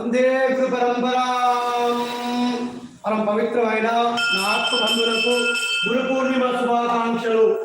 వందే గురు పరంపరా. మనం పవిత్రమైన నా ఆత్మ బంధువులకు గురు పూర్ణిమ శుభాకాంక్షలు.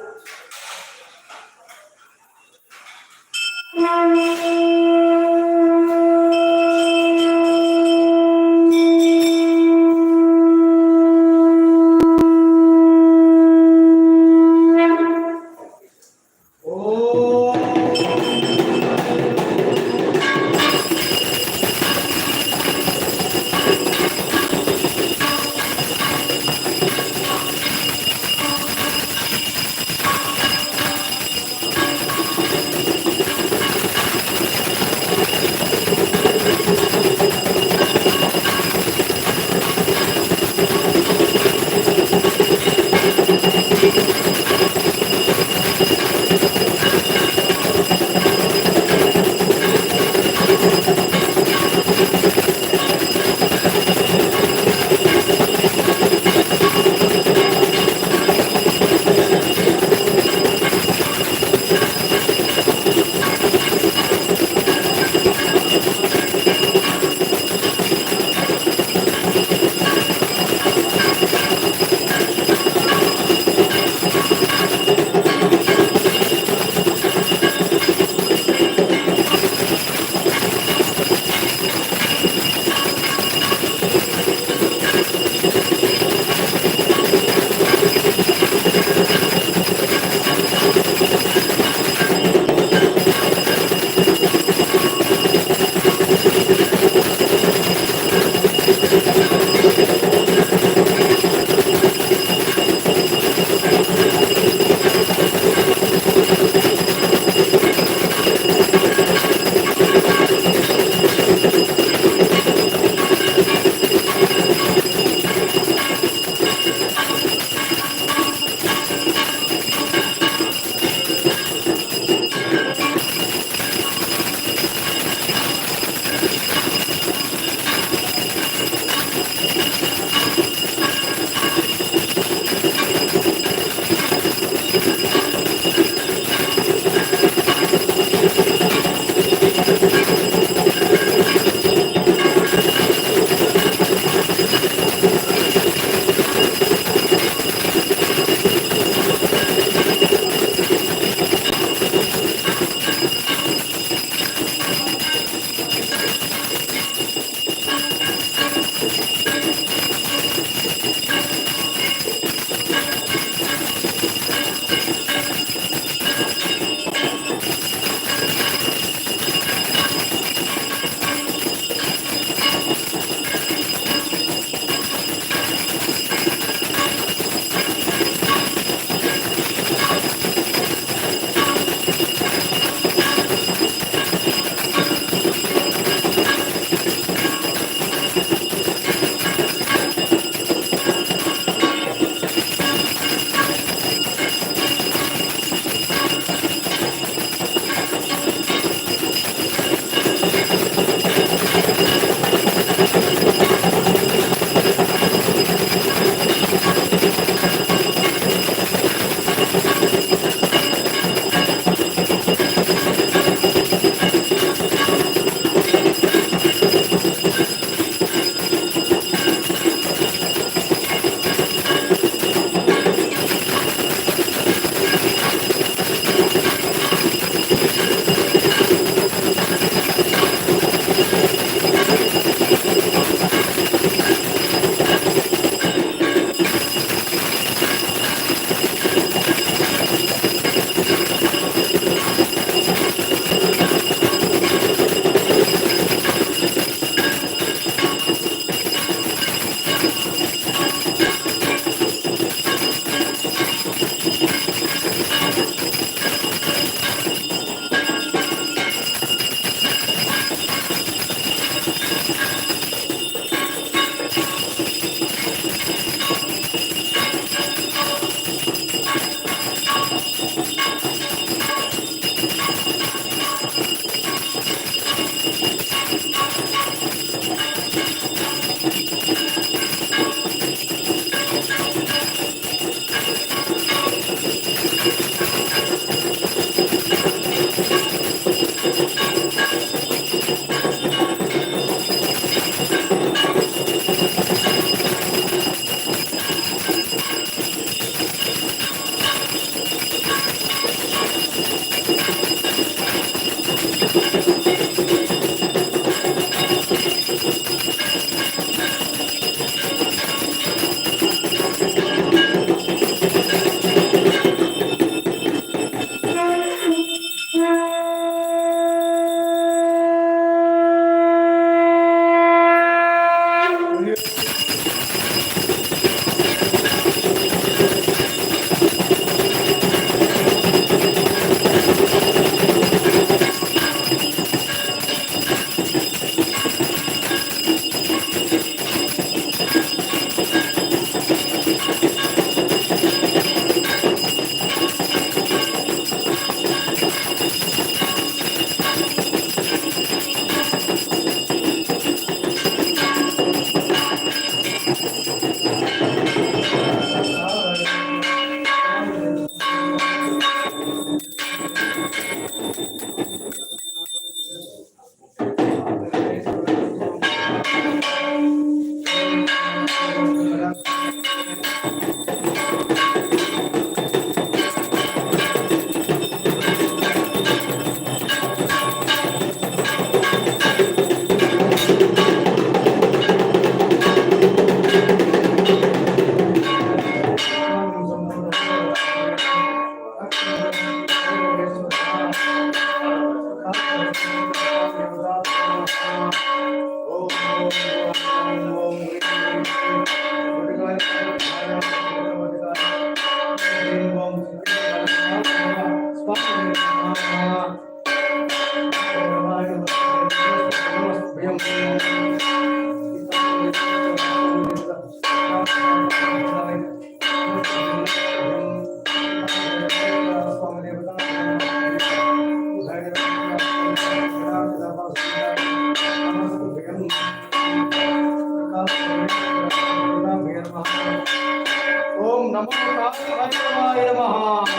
ఓం నమో కాలభైరవాయ నమః.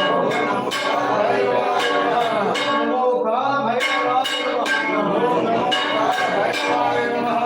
ఓం నమో కాలభైరవాయ నమః నమో కాలభైరవాయ నమః నమో కాలభైరవాయ నమః.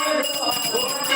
Oh,